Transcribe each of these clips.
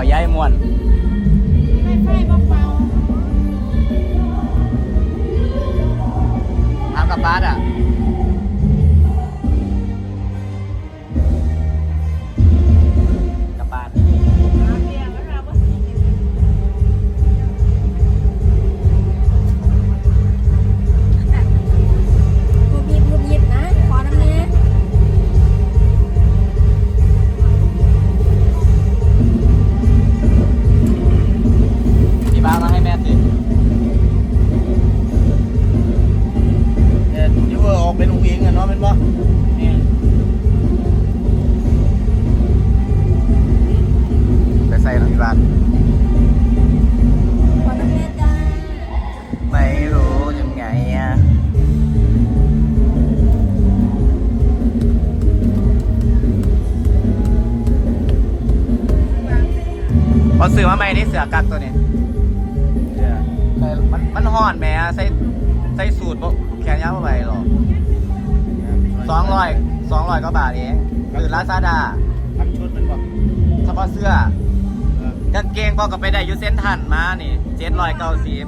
วย้ายมวน พอซื้อมาใหม่นี่เสือกักตัวนี้เนี่ยใส่มันมันห่อนแหม่ใส่ใส่สูตรบ่แขนยาวบ่ไปหรอกสองร้อยสองร้อยก็บาทเองคือลาซาด้าทั้งชุดเป็นบ่เฉพาะเสื้อเออกางเกงพอกับไปได้อยูเส้นทันมานี่เจ็ดร้อยเก้าสิบ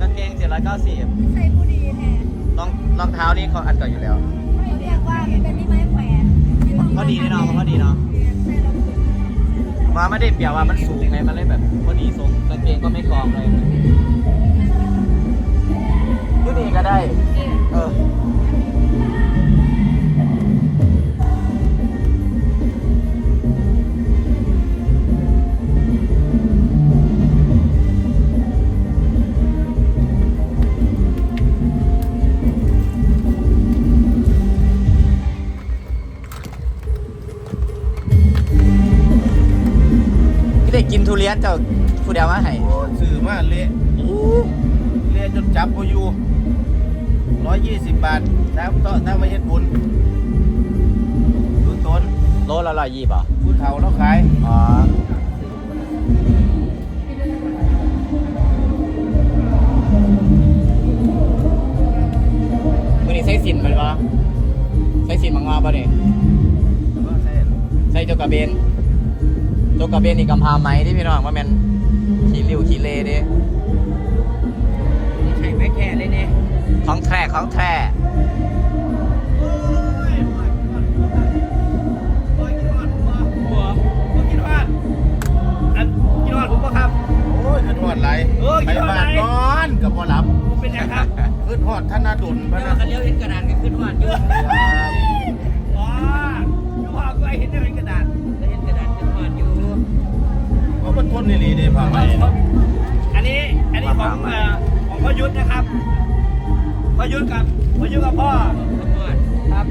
กางเกงเจ็ดร้อยเก้าสิบใส่ผู้ดีแท้รองรองเท้านี่เขาอัดก่อนอยู่แล้วเขาเรียกว่ามันเป็นที่ไม้แขวนพอดีแน่นอนพอดีเนาะใส่แล้ วมาไม่ได้เปรียบว่ามันสูงไงมันเลยแบบพอดีทรงกางเกงก็ไม่กองเลยยูนี่ก็ได้ เออ ได้กินทุเรียนเจ้าผู้เดียวมาให้โอ้ซื้อมาเละเละจนจับบ่อยู่ร้อยยี่สิบบาทน้ำต่อน้ำมาเฮ็ดบุญดูต้นโลละร้อยยี่ป่ะผู้เฒ่าเราขาย อ๋อวันนี้ใส่สินมันปะใส่สินมังงอปะเนี่ยก็ใช่ใส่โจกกระเบน โจกกระเบนนี่กำพร้าไหมที่พี่น้องว่าแมนขี้ริ้วขี้เลเด้ใช่ไหมแค่เลยเนี่ยของแท้ของแท้โอ้ยขึ้นฮอดไหลเออไปขึ้นฮอดบ้านไหลนอนกับบ่หลับเป็นยังครับขึ้นฮอดธนาดุลพะเดี๋ยวนะกันเลี้ยวเห็นกระดาษกันขึ้นหวานอยู่อ๋ออยู่พ่อก็เห็นได้เห็นกระดาษไนทนนี่ลีเด้ผ่าไหมอันนี้อันนี้ของเอ่อของพ่อยุทธนะครับพ่อยุทธกับพ่อยุทธกับพ่อครับ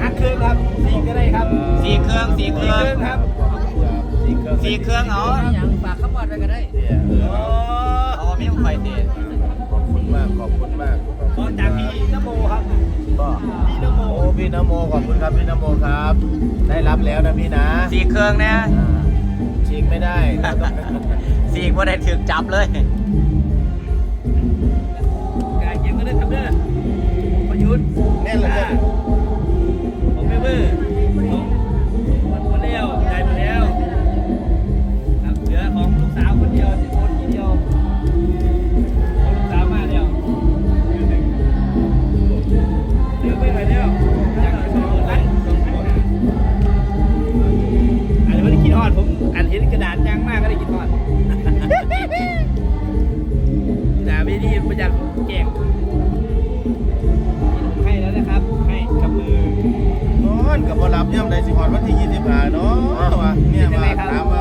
ฮักคืนครับสี่ก็ได้ครับสี่เครื่องสี่เคสี่รื่องคืนครับสี่เครื่องสี่เครื่องเอาอย่างฝากข้าวบอดไปก็ได้เนี่ยเออโอ้เอาไม่ต้องไฟเตะขอบคุณมากขอบคุณมากขอบขคุอณจากพี่นโมครับก็พี่นโมโอ้พี่นโมขอบคุณครับพี่นโมครับ ได้รับแล้วนะพี่นะสี่เครื่องเนี่ยอ่าฉีก ไม่ได้เราต้องสี่ว่าได้ถึกจับเลยกายเก็บก็ได้ครับเด้อพ่อยุทธแน่นเลยผมไม่เบื่อ มากก็ได้กินทอดแต่ไม่ดีประหยัดแกล้งให้แล้วนะครับ ให้กับมือนอนกับบ่รับย่ำใดสิฮอดวันที่25เนาะว่าเนี่ยว่าถาม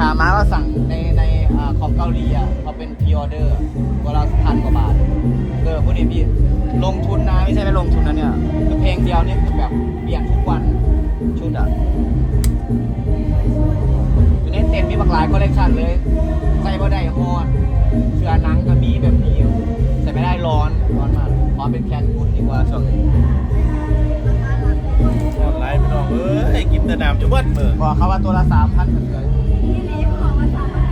ขาม้าก็สั่งในในอ่าของเกาหลีอะเขาเป็นพ r ออเดอร์ก็ละพันกว่าบาทเออพวกนี้พี่ลงทุนนะไม่ใช่ไม่ลงทุนนะเนี่ยคือเพลงเดียวเนี่ยคือแบบเปลี่ยนทุกวันชุดอะทีนี้เต็นมีบักหลายคอลเลคชันเลยใส่บ่ได้ฮอดเสื้อหนังก็มีแบบนี้ใส่ไม่ได้ร้อนร้อนมากขอเป็นแคนคุณดีกว่าช่วงนี้ออนไลน์พี่น้องเอ้ยกินแต่น้ำจะเบิดเบิดบอกเขาว่าตัวละสามพันเหมือนกันนี่นี่ข องมาสามพัน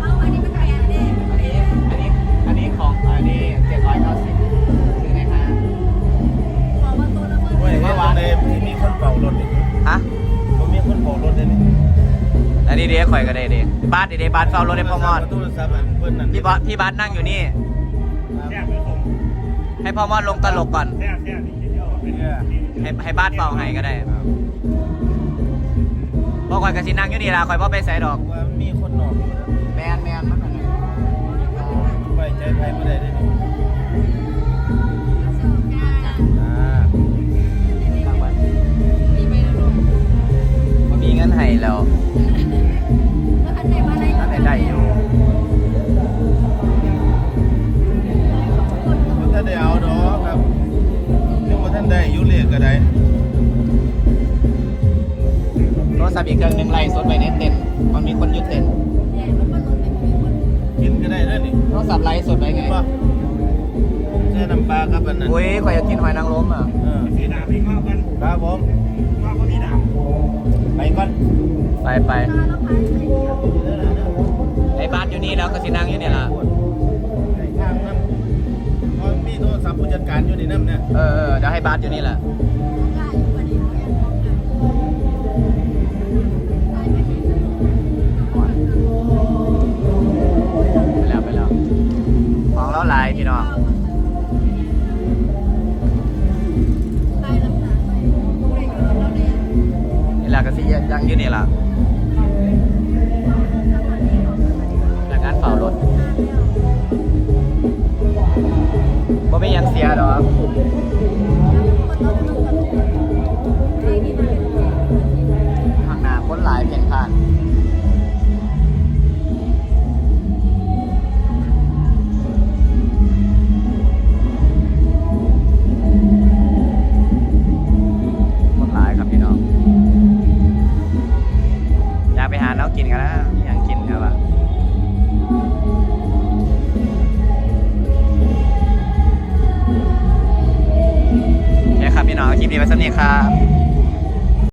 เอาอันนี้เป็นแฟนเด้อันนี้อันนี้อันนี้ของอันนี้เจ็ดร้อยเก้าสิบซื้อในห้างของมาตัวละเมื่อเว้ยเฮ็ดจังไดที่มีคนเป่ารถนี่ฮะบ่มีคนเป่ารถได้นี่อันนี้เด็กข่อยก็ได้เด็กบ้านเด็กบ้านเฝ้ารถได้พ่อมอดโทรศัพท์อันเพิ่นนั่นพี่บอสพี่บ้านนั่งอยู่นี่ ให้พ่อมอดลงตลกก่อนเนี่ยให้ให้บ้านเฝ้าให้ก็ได้ พ่อข่อยกะสินั่งอยู่นี่ล่ะข่อยพ่อไปใส่ดอกว่ามีคนนอกอยู่นะแมนแมนมันอันนั้นไว้ใจใครบ่ได้เด้นี่อ่าตั้งไว้ดีไปแล้วลูกบ่มีเงินให้แล้วแล้ว อีกเครื่องหนึงไล่สดไว้ในเต็นท์มันมีคนอยึดเต็นท์เนี่ยมันมันมันเป็นคนกินก็ได้เด้อนี่โทรศัพท์ไล่สดไว้ไงบ่ใส่น้ำปลาครับอันนั้นอุ้ยข่อยอยากกินหอยนางรมอะเออสีดาพี่ข้าวกันครับผมข้าวก็มีดาไปก่อนไปไปตาแล้วพายไปเดียวเด้อเด้อเด้อไอ้บ้านอยู่นี่แล้วก็สินั่งอยู่นี่ล่ะไอ้ข้างน้ำเพราะมีโทรศัพท์ผู้จัดการอยู่ในน้ำเนี่ยเออเออเดี๋ยวให้บ้านอยู่นี่แหละ แหละก็สิยังอยู่นี่ล่ะแล้วงานเฝ้ารถบ่มีหยังเสียดอก นกันนะมีอย่างกินครับว่าโอเคครับพี่น้องคลิปนี้ไว้สักนี้ครับ